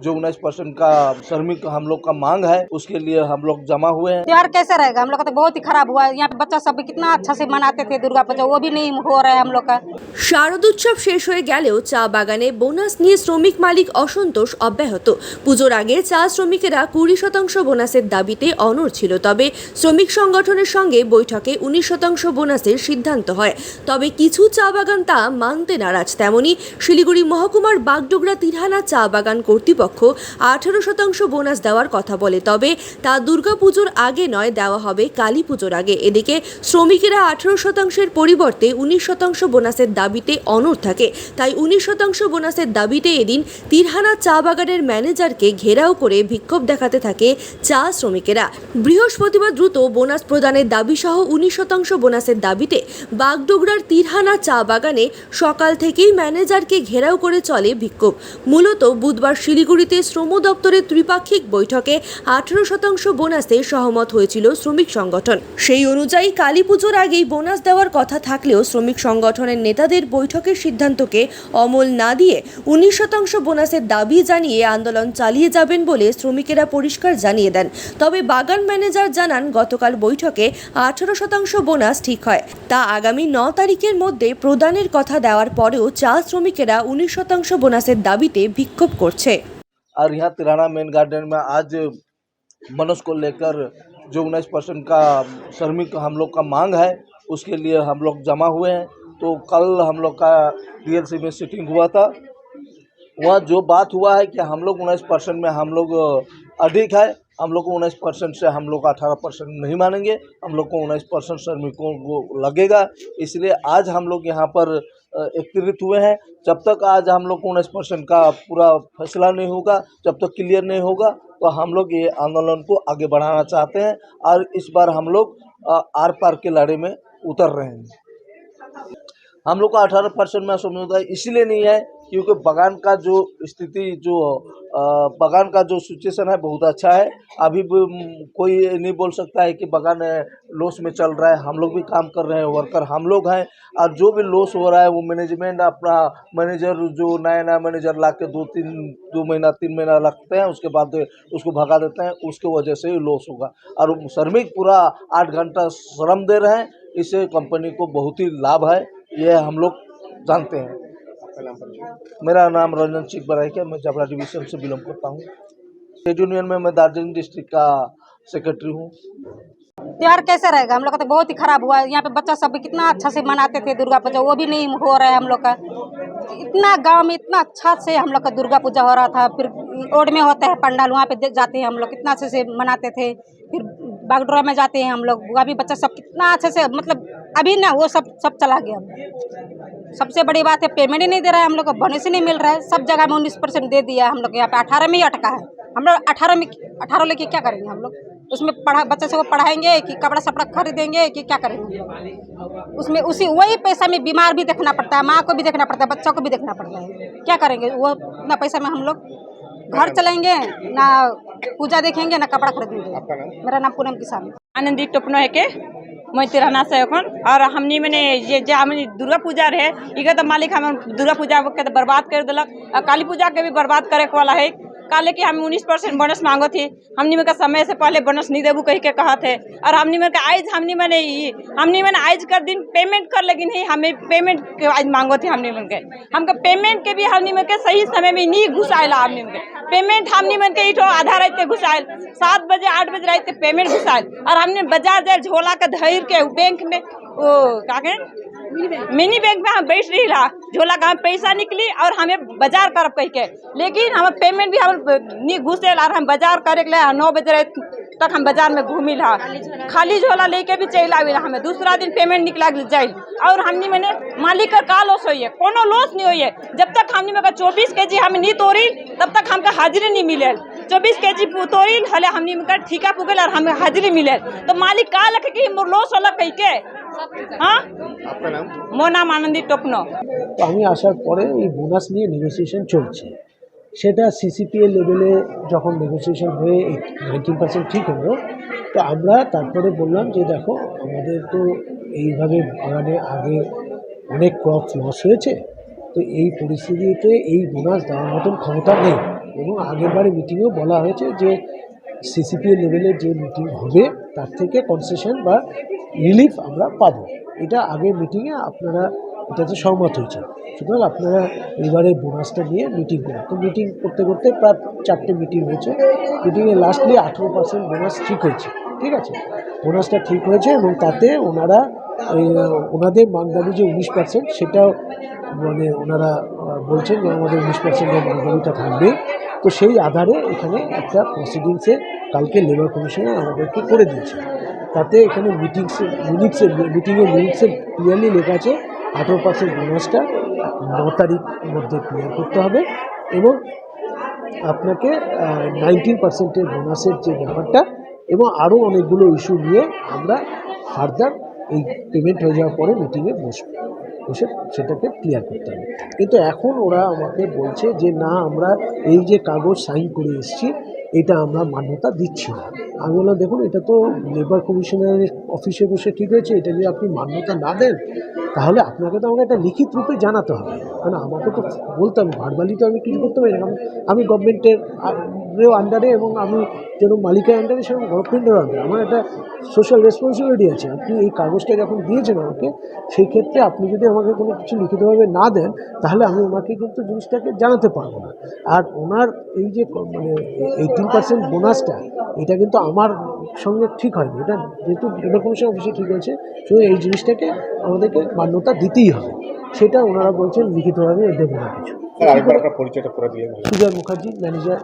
जो उन्नीस परसेंट का श्रमिक हम लोग का मांग है उसके लिए हम लोग जमा हुए हैं त्योहार कैसे रहेगा हम लोग का तो बहुत ही खराब हुआ है यहाँ पे बच्चा सब भी कितना अच्छा से मनाते थे दुर्गा पूजा वो भी नहीं हो रहा है हम लोग का শারদোৎসব শেষ হয়ে গেলেও চা বাগানে বোনাস নিয়ে শ্রমিক মালিক অসন্তোষ অব্যাহত পুজোর আগে চা শ্রমিকেরা কুড়ি শতাংশ বোনাসের দাবিতে অনড় ছিল তবে শ্রমিক সংগঠনের সঙ্গে বৈঠকে উনিশ শতাংশ বোনাসের সিদ্ধান্ত হয় তবে কিছু চা বাগান তা মানতে নারাজ তেমনি শিলিগুড়ি মহকুমার বাগডোগরা তিরহানা চা বাগান কর্তৃপক্ষ আঠারো শতাংশ বোনাস দেওয়ার কথা বলে। তবে তা দুর্গাপুজোর আগে নয়, দেওয়া হবে কালী পুজোর আগে। এদিকে শ্রমিকেরা আঠারো শতাংশের পরিবর্তে উনিশ শতাংশ বোনাসের দাবিতে অনড় থাকে। তাই উনিশ শতাংশ বোনাসের দাবিতে এদিন তিরহানা চা বাগানের ম্যানেজারকে ঘেরাও করে বিক্ষোভ দেখাতে থাকে চা শ্রমিকেরা। বৃহস্পতিবার দ্রুত বোনাস প্রদানের দাবি সহ উনিশ শতাংশ বোনাসের দাবিতে বাগডোগরার তিরহানা চা বাগানে সকাল থেকেই ম্যানেজারকে ঘেরাও করে চলে বিক্ষোভ। মূলত বুধবার শিলিগুড়িতে শ্রম দপ্তরের ত্রিপাক্ষিক বৈঠকে আঠারো শতাংশ বোনাসে সহমত হয়েছিল শ্রমিক সংগঠন। সেই অনুযায়ী কালী পুজোর আগেই বোনাস দেওয়ার কথা থাকলেও শ্রমিক সংগঠনের নেতাদের বৈঠকের সিদ্ধান্তকে অমল না দিয়ে উনিশ শতাংশ বোনাসের দাবি জানিয়ে আন্দোলন চালিয়ে যাবেন বলে শ্রমিকেরা পরিষ্কার জানিয়ে দেন। তবে বাগান ম্যানেজার জানান, গতকাল বৈঠকে আঠারো শতাংশ বোনাস ঠিক হয়। তা আগামী ন তারিখের মধ্যে প্রদানের কথা দেওয়ার পরেও চা শ্রমিকেরা উনিশ শতাংশ বোনাসের দাবিতে বিক্ষোভ করছে। और यहाँ तिराना मेन गार्डन में आज मनुष्य को लेकर जो उन्नीस परसेंट का श्रमिक हम लोग का मांग है, उसके लिए हम लोग जमा हुए हैं। तो कल हम लोग का डीएलसी में सीटिंग हुआ था। वहाँ जो बात हुआ है कि हम लोग उन्नीस परसेंट में हम लोग अधिक है, हम लोग को उन्नीस परसेंट से हम लोग अठारह परसेंट नहीं मानेंगे। हम लोग को उन्नीस परसेंट श्रमिकों को लगेगा। इसलिए आज हम लोग यहाँ पर एकत्रित हुए हैं। जब तक आज हम लोग को उन्नीस परसेंट का पूरा फैसला नहीं होगा, जब तक क्लियर नहीं होगा तो हम लोग ये आंदोलन को आगे बढ़ाना चाहते हैं और इस बार हम लोग आर पार के लड़े में उतर रहे हैं। हम लोग का अठारह परसेंट में समुदाय इसीलिए नहीं है, क्योंकि बगान का जो स्थिति, जो बगान का जो सिचुएशन है, बहुत अच्छा है। अभी भी कोई नहीं बोल सकता है कि बगान लॉस में चल रहा है। हम लोग भी काम कर रहे हैं वर्कर हम लोग हैं। और जो भी लॉस हो रहा है, वो मैनेजमेंट अपना मैनेजर जो नया नया मैनेजर ला के दो तीन, दो महीना, तीन महीना रखते हैं, उसके बाद उसको भगा देते हैं, उसके वजह से लॉस होगा। और श्रमिक पूरा आठ घंटा श्रम दे रहे हैं, इससे कंपनी को बहुत ही लाभ है। ये हम लोग जानते हैं। मेरा नाम रंजन सिंह बराइकिया मैं जबरा डिवीज़न से बिलोंग करता हूँ। ट्रेड यूनियन में मैं दार्जिलिंग डिस्ट्रिक्ट का सेक्रेटरी हूँ। त्यौहार कैसे रहेगा? हम लोग का तो बहुत ही खराब हुआ। है यहाँ पे बच्चा सब कितना अच्छा से मनाते थे दुर्गा पूजा, वो भी नहीं हो रहा है हम लोग का। इतना गाँव में इतना अच्छा से हम लोग का दुर्गा पूजा हो रहा था, फिर ओड में होता है, पंडाल, वहाँ पे जाते हैं हम लोग, कितना अच्छे से मनाते थे। फिर बागडोरा में जाते हैं हम लोग। अभी बच्चा सब कितना अच्छे से मतलब अभी ना वो सब सब चला गया। सबसे बड़ी बात है पेमेंट ही नहीं दे रहा है हम लोग को बोनस ही नहीं मिल रहा है। सब जगह में उन्नीस परसेंट दे दिया हम लोग यहाँ पे अठारह में ही अटका है। हम लोग अठारह में, अठारह लेके क्या करेंगे हम लोग? उसमें पढ़ा, बच्चे से वो पढ़ाएँगे कि कपड़ा सपड़ा खरीदेंगे कि क्या करेंगे? उसमें उसी, वही पैसा में बीमार भी देखना पड़ता है, माँ को भी देखना पड़ता है, बच्चों को भी देखना पड़ता है। क्या करेंगे? वो उतना पैसा में हम लोग घर चलेंगे, ना पूजा देखेंगे, ना कपड़ा खरीदेंगे। मेरा नाम पूनम किसान। आनंदी टोपनो है के मैं तिरहना से अखन और हमने मैंने ये जे हमनी दुर्गा पूजा रहे इक मालिक हम दुर्गा पूजा के बर्बाद कर दिलक। काली पूजा के भी बर्बाद करे वाला है। काले कि हम उन्नीस परसेंट बोनस मांगो थी। हमनी में का समय से पहले बोनस नहीं देबू कही के कहा थे। और हमनी में का आज हमनी मैंने हमनी मैंने आज कर दिन पेमेंट कर लेकिन ही हमें पेमेंट के आज मांगो थी हमनी में के। हमका पेमेंट के भी हमनी मन के सही समय में नहीं घुसाएला हमनी में के। पेमेंट हमनी मन के इठो आधा रात के घुसाएल सात बजे, आठ बजे रात के पेमेंट घुसाएल और हमने बाज़ार जाए झोला का धैर के बैंक में वो, क्या कहें? मिनी बैंक में हम बैठ रही रहा झोला का पैसा निकली और हमें बाज़ार करब कह के। लेकिन हम पेमेंट भी हम घुसे और हम बाज़ार करे के लिए नौ बजे तक हम बाज़ार में घूमी, ला। खाली झोला लेके भी चल आवी हमें। दूसरा दिन पेमेंट निकला जाए। और हमने मैंने मालिक का का लॉस है, कोनो लॉस नहीं हुई है। जब तक हमने में चौबीस के जी हम नहीं तोड़ी, तब तक हमका हाजिरी नहीं मिले चौबीस के जी तोड़ी, हले हमने में ठीका पुगल और हमें हाजिरी मिले तो मालिक का लखे कि मोर लॉस होला कह के। হ্যাঁ? নাম? আমি আসার পরে এই বোনাস নিয়ে নেগোসিয়েশন চলছে। সেটা সিসিপিএ লেভেলে যখন নেগোসিয়েশন হয়ে নাইনটিন পার্সেন্ট ঠিক হলো তো আমরা তারপরে বললাম যে দেখো আমাদের তো এইভাবে বাগানে আগে অনেক ক্রপ লস হয়েছে তো এই পরিস্থিতিতে এই বোনাস দেওয়ার মতন ক্ষমতা নেই। এবং আগেরবারে মিটিংয়েও বলা হয়েছে যে সিসিপিএ লেভেলে যে মিটিং হবে তার থেকে কনসেশন বা রিলিফ আমরা পাবো। এটা আগের মিটিংয়ে আপনারা এটাতে সহমত হয়েছে সুতরাং আপনারা এবারে বোনাসটা নিয়ে মিটিং করুন। তো মিটিং করতে করতে প্রায় চারটে মিটিং হয়েছে। মিটিংয়ে লাস্টলি আঠেরো পার্সেন্ট বোনাস ঠিক হয়েছে। ঠিক আছে? বোনাসটা ঠিক হয়েছে এবং তাতে ওনারা ওনাদের মানদাবি যে উনিশ পার্সেন্ট সেটাও মানে ওনারা বলছেন যে আমাদের উনিশ পার্সেন্টের মানদাবিটা থাকবে তো সেই আধারে এখানে একটা প্রসিডিংসে কালকে লেবার কমিশনার আমাদেরকে করে দিয়েছে। তাতে এখানে মিটিংসে মিনিটসে মিটিংয়ের মিনিটসে ক্লিয়ারলি লেখা আছে, আঠেরো পার্সেন্ট বোনাসটা ন তারিখ মধ্যে ক্লিয়ার করতে হবে এবং আপনাকে নাইনটিন পার্সেন্টের বোনাসের যে ব্যাপারটা এবং আরও অনেকগুলো ইস্যু নিয়ে আমরা ফার্দার এই পেমেন্ট হয়ে যাওয়ার পরে মিটিংয়ে বসবো, বসে সেটাকে ক্লিয়ার করতে হবে। কিন্তু এখন ওরা আমাকে বলছে যে, না, আমরা এই যে কাগজ সাইন করে এসেছি এটা আমরা মান্যতা দিচ্ছি না। আমি বললাম, দেখুন, এটা তো লেবার কমিশনারের অফিসে বসে ঠিক হয়েছে, এটা যদি আপনি মান্যতা না দেন, তাহলে আপনাকে তো আমাকে একটা লিখিত রূপে জানাতে হবে। কারণ আমাকে তো বলতে হবে ভার্বালি তো আমি কিছু করতে পারি না। আমি গভর্নমেন্টের আন্ডারে এবং আমি যেরকম মালিকের আন্ডারে সেরকম গভর্নমেন্টের আন্ডারে আমার একটা সোশ্যাল রেসপন্সিবিলিটি আছে। আপনি এই কাগজটা যখন দিয়েছেন আমাকে সেই ক্ষেত্রে আপনি যদি আমাকে কোনো কিছু লিখিতভাবে না দেন তাহলে আমি ওনাকে কিন্তু জিনিসটাকে জানাতে পারব না। আর ওনার এই যে মানে এইটিন পার্সেন্ট বোনাসটা এটা কিন্তু আমার সঙ্গে ঠিক হয়নি। এটা যেহেতু লেবার কমিশন অফিসে ঠিক হয়েছে শুধু এই জিনিসটাকে আমাদেরকে মান্যতা দিতেই হবে। সেটা ওনারা বলছেন লিখিতভাবে দেবো না কিছু। সুজয় মুখার্জি ম্যানেজার